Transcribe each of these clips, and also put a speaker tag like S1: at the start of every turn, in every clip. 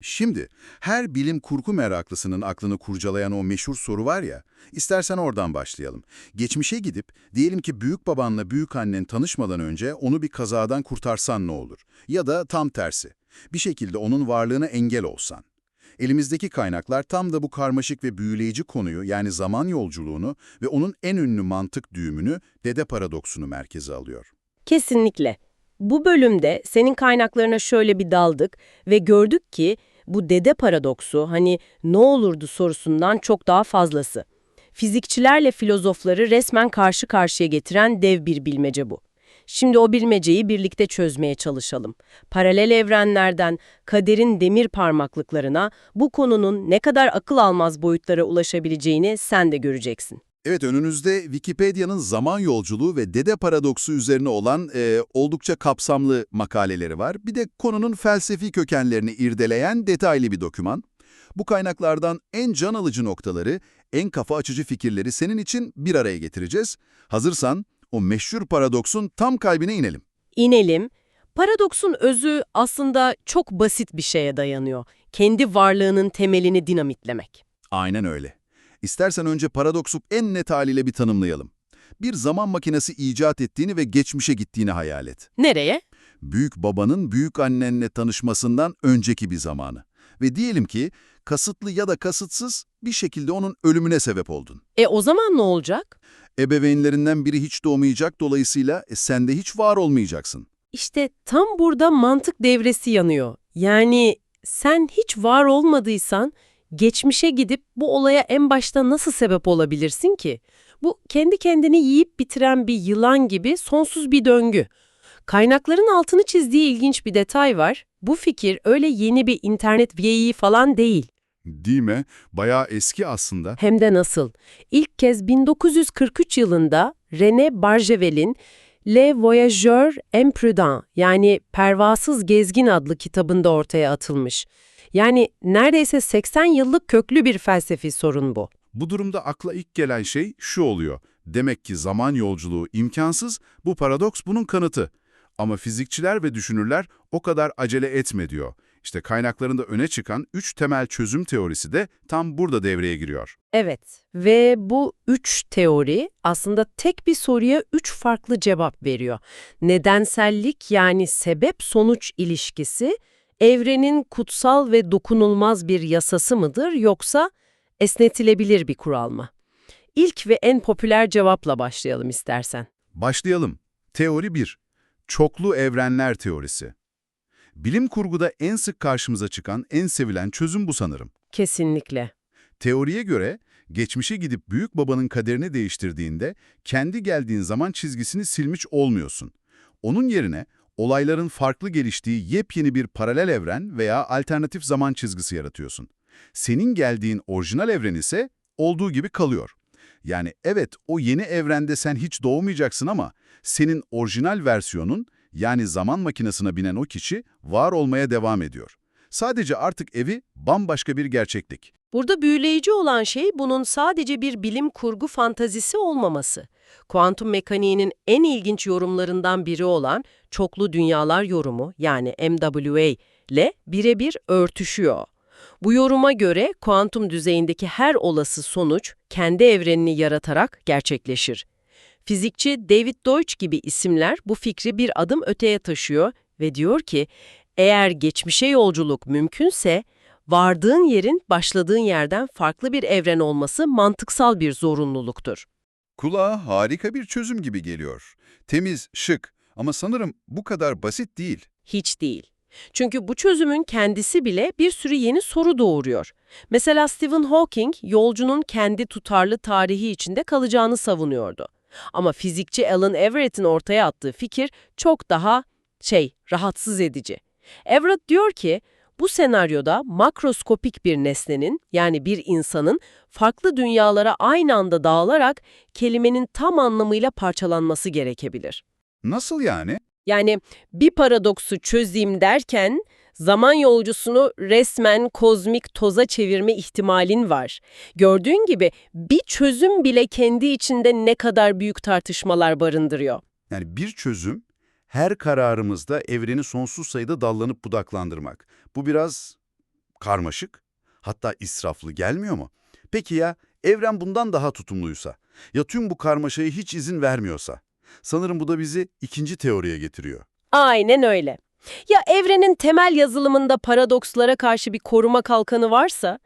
S1: Şimdi her bilim kurgu meraklısının aklını kurcalayan o meşhur soru var ya, istersen oradan başlayalım. Geçmişe gidip diyelim ki büyük babanla büyük annen tanışmadan önce onu bir kazadan kurtarsan ne olur? Ya da tam tersi. Bir şekilde onun varlığına engel olsan. Elimizdeki kaynaklar tam da bu karmaşık ve büyüleyici konuyu yani zaman yolculuğunu ve onun en ünlü mantık düğümünü dede paradoksunu merkeze alıyor.
S2: Kesinlikle. Bu bölümde senin kaynaklarına şöyle bir daldık ve gördük ki bu dede paradoksu hani ne olurdu sorusundan çok daha fazlası. Fizikçilerle filozofları resmen karşı karşıya getiren dev bir bilmece bu. Şimdi o bilmeceyi birlikte çözmeye çalışalım. Paralel evrenlerden kaderin demir parmaklıklarına bu konunun ne kadar akıl almaz boyutlara ulaşabileceğini sen de göreceksin.
S1: Evet önünüzde Wikipedia'nın zaman yolculuğu ve dede paradoksu üzerine olan e, oldukça kapsamlı makaleleri var. Bir de konunun felsefi kökenlerini irdeleyen detaylı bir doküman. Bu kaynaklardan en can alıcı noktaları, en kafa açıcı fikirleri senin için bir araya getireceğiz. Hazırsan o meşhur paradoksun tam kalbine inelim.
S2: İnelim. Paradoksun özü aslında çok basit bir şeye dayanıyor. Kendi varlığının temelini dinamitlemek.
S1: Aynen öyle. İstersen önce paradoksu en net haliyle bir tanımlayalım. Bir zaman makinesi icat ettiğini ve geçmişe gittiğini hayal et.
S2: Nereye?
S1: büyük babanın büyük annenle tanışmasından önceki bir zamanı. Ve diyelim ki kasıtlı ya da kasıtsız bir şekilde onun ölümüne sebep oldun.
S2: E o zaman ne olacak?
S1: Ebeveynlerinden biri hiç doğmayacak dolayısıyla e, sen de hiç var olmayacaksın.
S2: İşte tam burada mantık devresi yanıyor. Yani sen hiç var olmadıysan geçmişe gidip bu olaya en başta nasıl sebep olabilirsin ki? Bu kendi kendini yiyip bitiren bir yılan gibi sonsuz bir döngü. Kaynakların altını çizdiği ilginç bir detay var. Bu fikir öyle yeni bir internet VI falan değil.
S1: Değil mi? Bayağı eski aslında.
S2: Hem de nasıl? İlk kez 1943 yılında René Barjavel'in Le Voyageur Imprudent yani Pervasız Gezgin adlı kitabında ortaya atılmış. Yani neredeyse 80 yıllık köklü bir felsefi sorun bu.
S1: Bu durumda akla ilk gelen şey şu oluyor. Demek ki zaman yolculuğu imkansız, bu paradoks bunun kanıtı. Ama fizikçiler ve düşünürler o kadar acele etme diyor. İşte kaynaklarında öne çıkan üç temel çözüm teorisi de tam burada devreye giriyor.
S2: Evet ve bu üç teori aslında tek bir soruya üç farklı cevap veriyor. Nedensellik yani sebep-sonuç ilişkisi evrenin kutsal ve dokunulmaz bir yasası mıdır yoksa esnetilebilir bir kural mı? İlk ve en popüler cevapla başlayalım istersen.
S1: Başlayalım. Teori 1. Çoklu evrenler teorisi. Bilim kurguda en sık karşımıza çıkan, en sevilen çözüm bu sanırım.
S2: Kesinlikle.
S1: Teoriye göre, geçmişe gidip büyük babanın kaderini değiştirdiğinde, kendi geldiğin zaman çizgisini silmiş olmuyorsun. Onun yerine, olayların farklı geliştiği yepyeni bir paralel evren veya alternatif zaman çizgisi yaratıyorsun. Senin geldiğin orijinal evren ise olduğu gibi kalıyor. Yani evet o yeni evrende sen hiç doğmayacaksın ama senin orijinal versiyonun yani zaman makinesine binen o kişi var olmaya devam ediyor. Sadece artık evi bambaşka bir gerçeklik.
S2: Burada büyüleyici olan şey bunun sadece bir bilim kurgu fantazisi olmaması. Kuantum mekaniğinin en ilginç yorumlarından biri olan çoklu dünyalar yorumu yani MWA ile birebir örtüşüyor. Bu yoruma göre kuantum düzeyindeki her olası sonuç kendi evrenini yaratarak gerçekleşir. Fizikçi David Deutsch gibi isimler bu fikri bir adım öteye taşıyor ve diyor ki, eğer geçmişe yolculuk mümkünse, vardığın yerin başladığın yerden farklı bir evren olması mantıksal bir zorunluluktur.
S1: Kulağa harika bir çözüm gibi geliyor. Temiz, şık ama sanırım bu kadar basit değil.
S2: Hiç değil. Çünkü bu çözümün kendisi bile bir sürü yeni soru doğuruyor. Mesela Stephen Hawking, yolcunun kendi tutarlı tarihi içinde kalacağını savunuyordu. Ama fizikçi Alan Everett'in ortaya attığı fikir çok daha şey, rahatsız edici. Everett diyor ki, bu senaryoda makroskopik bir nesnenin yani bir insanın farklı dünyalara aynı anda dağılarak kelimenin tam anlamıyla parçalanması gerekebilir.
S1: Nasıl yani?
S2: Yani bir paradoksu çözeyim derken zaman yolcusunu resmen kozmik toza çevirme ihtimalin var. Gördüğün gibi bir çözüm bile kendi içinde ne kadar büyük tartışmalar barındırıyor.
S1: Yani bir çözüm her kararımızda evreni sonsuz sayıda dallanıp budaklandırmak. Bu biraz Karmaşık, hatta israflı gelmiyor mu? Peki ya evren bundan daha tutumluysa? Ya tüm bu karmaşaya hiç izin vermiyorsa? Sanırım bu da bizi ikinci teoriye getiriyor.
S2: Aynen öyle. Ya evrenin temel yazılımında paradokslara karşı bir koruma kalkanı varsa,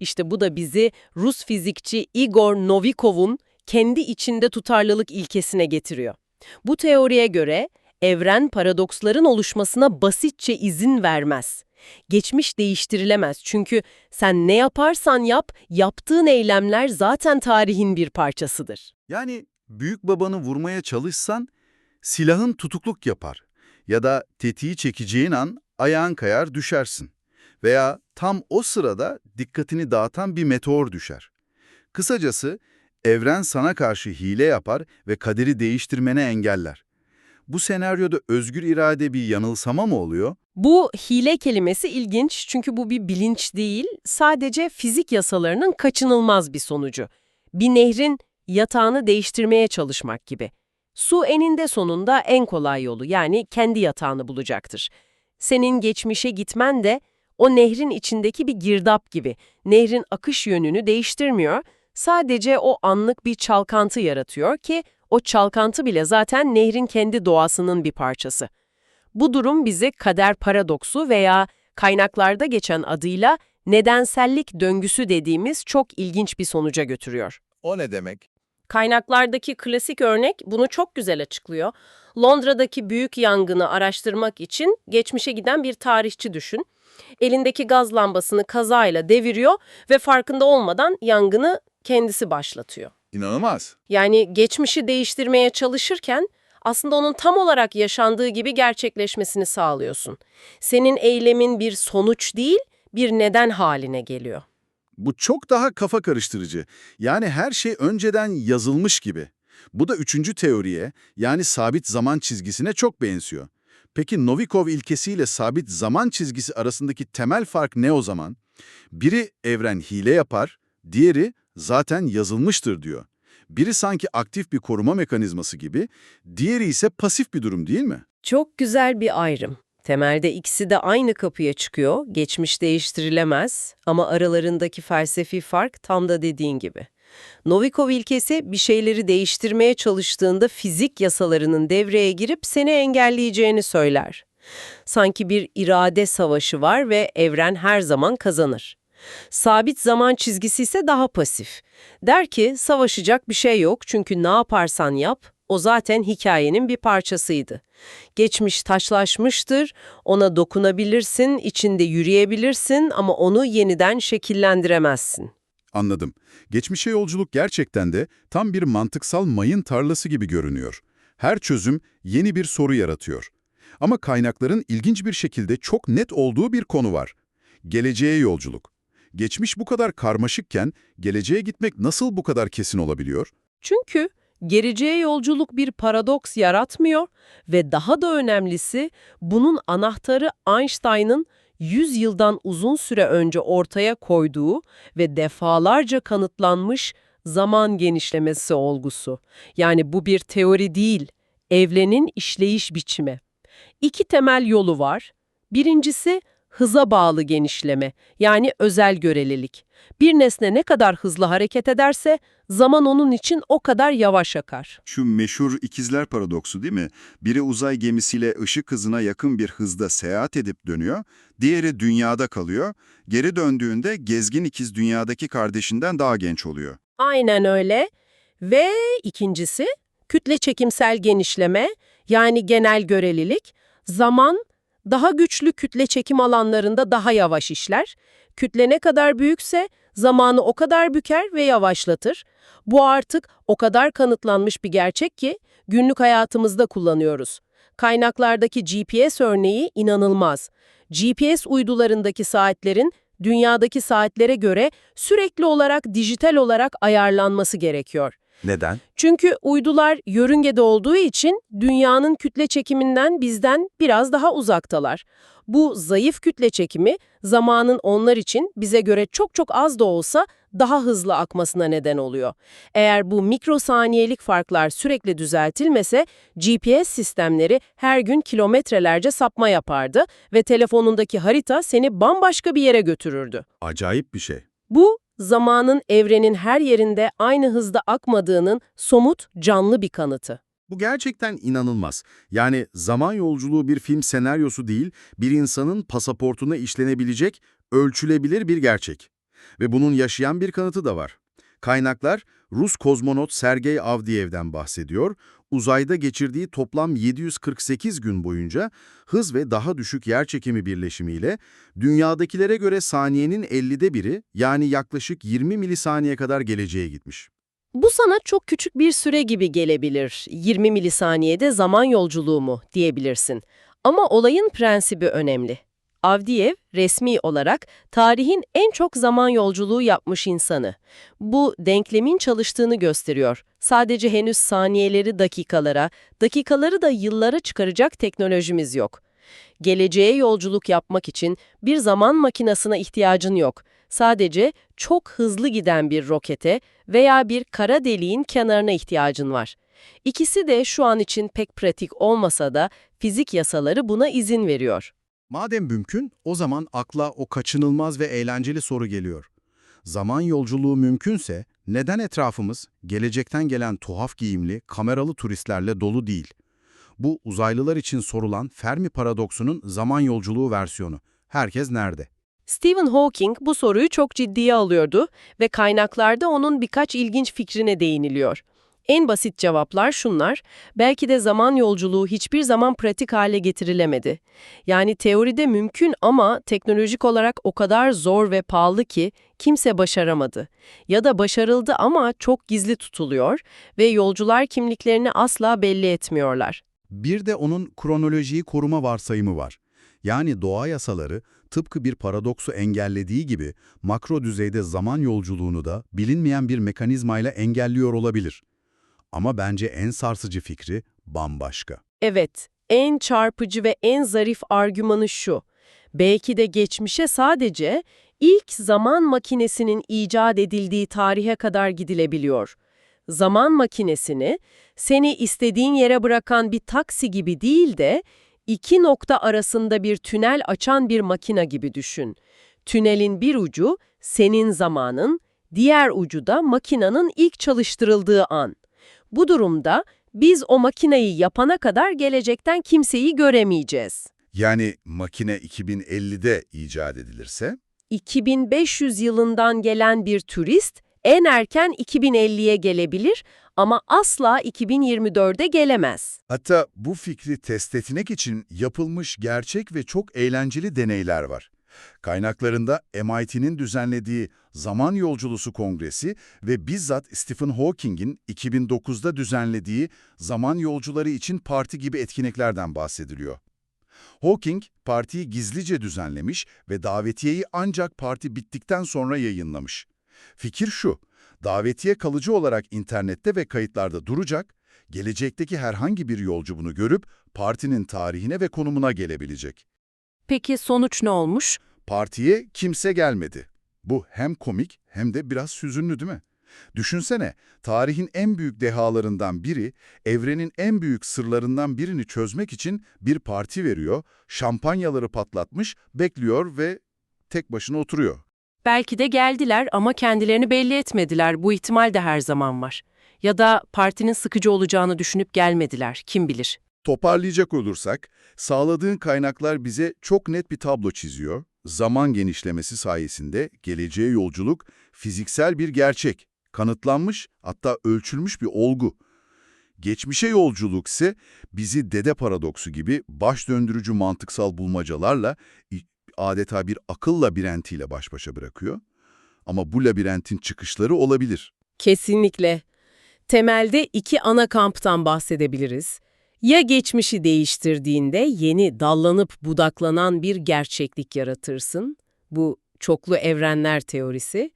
S2: işte bu da bizi Rus fizikçi Igor Novikov'un kendi içinde tutarlılık ilkesine getiriyor. Bu teoriye göre evren paradoksların oluşmasına basitçe izin vermez. Geçmiş değiştirilemez çünkü sen ne yaparsan yap, yaptığın eylemler zaten tarihin bir parçasıdır.
S1: Yani büyük babanı vurmaya çalışsan silahın tutukluk yapar. Ya da tetiği çekeceğin an ayağın kayar düşersin. Veya tam o sırada dikkatini dağıtan bir meteor düşer. Kısacası evren sana karşı hile yapar ve kaderi değiştirmene engeller. Bu senaryoda özgür irade bir yanılsama mı oluyor?
S2: Bu hile kelimesi ilginç çünkü bu bir bilinç değil, sadece fizik yasalarının kaçınılmaz bir sonucu. Bir nehrin yatağını değiştirmeye çalışmak gibi. Su eninde sonunda en kolay yolu yani kendi yatağını bulacaktır. Senin geçmişe gitmen de o nehrin içindeki bir girdap gibi. Nehrin akış yönünü değiştirmiyor, sadece o anlık bir çalkantı yaratıyor ki o çalkantı bile zaten nehrin kendi doğasının bir parçası. Bu durum bizi kader paradoksu veya kaynaklarda geçen adıyla nedensellik döngüsü dediğimiz çok ilginç bir sonuca götürüyor.
S3: O ne demek?
S2: Kaynaklardaki klasik örnek bunu çok güzel açıklıyor. Londra'daki büyük yangını araştırmak için geçmişe giden bir tarihçi düşün. Elindeki gaz lambasını kazayla deviriyor ve farkında olmadan yangını kendisi başlatıyor.
S3: İnanılmaz.
S2: Yani geçmişi değiştirmeye çalışırken aslında onun tam olarak yaşandığı gibi gerçekleşmesini sağlıyorsun. Senin eylemin bir sonuç değil, bir neden haline geliyor.
S1: Bu çok daha kafa karıştırıcı. Yani her şey önceden yazılmış gibi. Bu da üçüncü teoriye, yani sabit zaman çizgisine çok benziyor. Peki Novikov ilkesiyle sabit zaman çizgisi arasındaki temel fark ne o zaman? Biri evren hile yapar, diğeri zaten yazılmıştır diyor. Biri sanki aktif bir koruma mekanizması gibi, diğeri ise pasif bir durum değil mi?
S2: Çok güzel bir ayrım. Temelde ikisi de aynı kapıya çıkıyor, geçmiş değiştirilemez ama aralarındaki felsefi fark tam da dediğin gibi. Novikov ilkesi bir şeyleri değiştirmeye çalıştığında fizik yasalarının devreye girip seni engelleyeceğini söyler. Sanki bir irade savaşı var ve evren her zaman kazanır. Sabit zaman çizgisi ise daha pasif. Der ki savaşacak bir şey yok çünkü ne yaparsan yap, o zaten hikayenin bir parçasıydı. Geçmiş taşlaşmıştır, ona dokunabilirsin, içinde yürüyebilirsin ama onu yeniden şekillendiremezsin.
S1: Anladım. Geçmişe yolculuk gerçekten de tam bir mantıksal mayın tarlası gibi görünüyor. Her çözüm yeni bir soru yaratıyor. Ama kaynakların ilginç bir şekilde çok net olduğu bir konu var. Geleceğe yolculuk. Geçmiş bu kadar karmaşıkken geleceğe gitmek nasıl bu kadar kesin olabiliyor?
S2: Çünkü geleceğe yolculuk bir paradoks yaratmıyor ve daha da önemlisi bunun anahtarı Einstein'ın 100 yıldan uzun süre önce ortaya koyduğu ve defalarca kanıtlanmış zaman genişlemesi olgusu. Yani bu bir teori değil, evrenin işleyiş biçimi. İki temel yolu var. Birincisi hıza bağlı genişleme, yani özel görelilik. Bir nesne ne kadar hızlı hareket ederse zaman onun için o kadar yavaş akar.
S4: Şu meşhur ikizler paradoksu değil mi? Biri uzay gemisiyle ışık hızına yakın bir hızda seyahat edip dönüyor, diğeri dünyada kalıyor. Geri döndüğünde gezgin ikiz dünyadaki kardeşinden daha genç oluyor.
S2: Aynen öyle. Ve ikincisi kütle çekimsel genişleme, yani genel görelilik. Zaman daha güçlü kütle çekim alanlarında daha yavaş işler. Kütle ne kadar büyükse zamanı o kadar büker ve yavaşlatır. Bu artık o kadar kanıtlanmış bir gerçek ki günlük hayatımızda kullanıyoruz. Kaynaklardaki GPS örneği inanılmaz. GPS uydularındaki saatlerin dünyadaki saatlere göre sürekli olarak dijital olarak ayarlanması gerekiyor.
S3: Neden?
S2: Çünkü uydular yörüngede olduğu için dünyanın kütle çekiminden bizden biraz daha uzaktalar. Bu zayıf kütle çekimi zamanın onlar için bize göre çok çok az da olsa daha hızlı akmasına neden oluyor. Eğer bu mikrosaniyelik farklar sürekli düzeltilmese GPS sistemleri her gün kilometrelerce sapma yapardı ve telefonundaki harita seni bambaşka bir yere götürürdü.
S1: Acayip bir şey.
S2: Bu, zamanın evrenin her yerinde aynı hızda akmadığının somut, canlı bir kanıtı.
S3: Bu gerçekten inanılmaz. Yani zaman yolculuğu bir film senaryosu değil, bir insanın pasaportuna işlenebilecek, ölçülebilir bir gerçek. Ve bunun yaşayan bir kanıtı da var. Kaynaklar Rus kozmonot Sergey Avdiev'den bahsediyor. Uzayda geçirdiği toplam 748 gün boyunca hız ve daha düşük yerçekimi birleşimiyle dünyadakilere göre saniyenin 50'de biri yani yaklaşık 20 milisaniye kadar geleceğe gitmiş.
S2: Bu sana çok küçük bir süre gibi gelebilir. 20 milisaniyede zaman yolculuğu mu diyebilirsin. Ama olayın prensibi önemli. Avdiev resmi olarak tarihin en çok zaman yolculuğu yapmış insanı. Bu denklemin çalıştığını gösteriyor. Sadece henüz saniyeleri dakikalara, dakikaları da yıllara çıkaracak teknolojimiz yok. Geleceğe yolculuk yapmak için bir zaman makinasına ihtiyacın yok. Sadece çok hızlı giden bir rokete veya bir kara deliğin kenarına ihtiyacın var. İkisi de şu an için pek pratik olmasa da fizik yasaları buna izin veriyor.
S5: Madem mümkün, o zaman akla o kaçınılmaz ve eğlenceli soru geliyor. Zaman yolculuğu mümkünse neden etrafımız gelecekten gelen tuhaf giyimli, kameralı turistlerle dolu değil? Bu uzaylılar için sorulan Fermi paradoksunun zaman yolculuğu versiyonu. Herkes nerede?
S2: Stephen Hawking bu soruyu çok ciddiye alıyordu ve kaynaklarda onun birkaç ilginç fikrine değiniliyor. En basit cevaplar şunlar, belki de zaman yolculuğu hiçbir zaman pratik hale getirilemedi. Yani teoride mümkün ama teknolojik olarak o kadar zor ve pahalı ki kimse başaramadı. Ya da başarıldı ama çok gizli tutuluyor ve yolcular kimliklerini asla belli etmiyorlar.
S5: Bir de onun kronolojiyi koruma varsayımı var. Yani doğa yasaları tıpkı bir paradoksu engellediği gibi makro düzeyde zaman yolculuğunu da bilinmeyen bir mekanizmayla engelliyor olabilir. Ama bence en sarsıcı fikri bambaşka.
S2: Evet, en çarpıcı ve en zarif argümanı şu. Belki de geçmişe sadece ilk zaman makinesinin icat edildiği tarihe kadar gidilebiliyor. Zaman makinesini seni istediğin yere bırakan bir taksi gibi değil de iki nokta arasında bir tünel açan bir makina gibi düşün. Tünelin bir ucu senin zamanın, diğer ucu da makinanın ilk çalıştırıldığı an. Bu durumda biz o makineyi yapana kadar gelecekten kimseyi göremeyeceğiz.
S1: Yani makine 2050'de icat edilirse?
S2: 2500 yılından gelen bir turist en erken 2050'ye gelebilir ama asla 2024'e gelemez.
S1: Hatta bu fikri test etmek için yapılmış gerçek ve çok eğlenceli deneyler var. Kaynaklarında MIT'nin düzenlediği Zaman Yolculusu Kongresi ve bizzat Stephen Hawking'in 2009'da düzenlediği Zaman Yolcuları için Parti gibi etkinliklerden bahsediliyor. Hawking, partiyi gizlice düzenlemiş ve davetiyeyi ancak parti bittikten sonra yayınlamış. Fikir şu, davetiye kalıcı olarak internette ve kayıtlarda duracak, gelecekteki herhangi bir yolcu bunu görüp partinin tarihine ve konumuna gelebilecek.
S2: Peki sonuç ne olmuş?
S1: Partiye kimse gelmedi. Bu hem komik hem de biraz hüzünlü değil mi? Düşünsene, tarihin en büyük dehalarından biri, evrenin en büyük sırlarından birini çözmek için bir parti veriyor, şampanyaları patlatmış, bekliyor ve tek başına oturuyor.
S2: Belki de geldiler ama kendilerini belli etmediler. Bu ihtimal de her zaman var. Ya da partinin sıkıcı olacağını düşünüp gelmediler. Kim bilir.
S1: Toparlayacak olursak, sağladığın kaynaklar bize çok net bir tablo çiziyor. Zaman genişlemesi sayesinde geleceğe yolculuk fiziksel bir gerçek, kanıtlanmış hatta ölçülmüş bir olgu. Geçmişe yolculuk ise bizi dede paradoksu gibi baş döndürücü mantıksal bulmacalarla adeta bir akıl labirentiyle baş başa bırakıyor. Ama bu labirentin çıkışları olabilir.
S2: Kesinlikle. Temelde iki ana kamptan bahsedebiliriz. Ya geçmişi değiştirdiğinde yeni dallanıp budaklanan bir gerçeklik yaratırsın. Bu çoklu evrenler teorisi.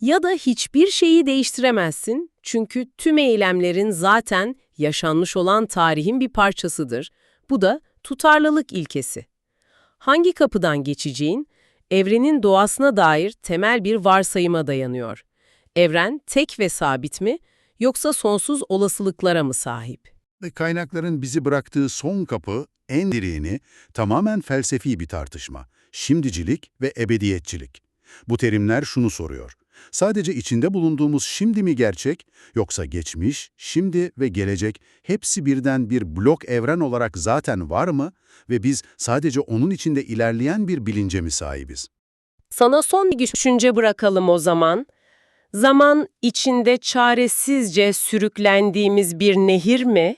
S2: Ya da hiçbir şeyi değiştiremezsin çünkü tüm eylemlerin zaten yaşanmış olan tarihin bir parçasıdır. Bu da tutarlılık ilkesi. Hangi kapıdan geçeceğin, evrenin doğasına dair temel bir varsayıma dayanıyor. Evren tek ve sabit mi, yoksa sonsuz olasılıklara mı sahip?
S1: Kaynakların bizi bıraktığı son kapı, en diriğini, tamamen felsefi bir tartışma. Şimdicilik ve ebediyetçilik. Bu terimler şunu soruyor. Sadece içinde bulunduğumuz şimdi mi gerçek, yoksa geçmiş, şimdi ve gelecek hepsi birden bir blok evren olarak zaten var mı ve biz sadece onun içinde ilerleyen bir bilince mi sahibiz?
S2: Sana son bir düşünce bırakalım o zaman. Zaman içinde çaresizce sürüklendiğimiz bir nehir mi?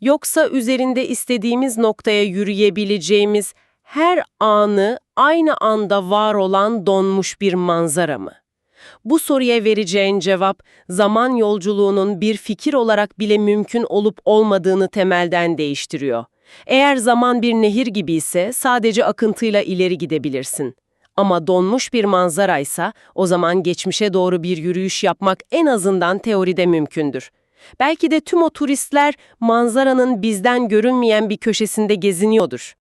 S2: Yoksa üzerinde istediğimiz noktaya yürüyebileceğimiz her anı aynı anda var olan donmuş bir manzara mı? Bu soruya vereceğin cevap, zaman yolculuğunun bir fikir olarak bile mümkün olup olmadığını temelden değiştiriyor. Eğer zaman bir nehir gibi ise sadece akıntıyla ileri gidebilirsin. Ama donmuş bir manzaraysa o zaman geçmişe doğru bir yürüyüş yapmak en azından teoride mümkündür. Belki de tüm o turistler manzaranın bizden görünmeyen bir köşesinde geziniyordur.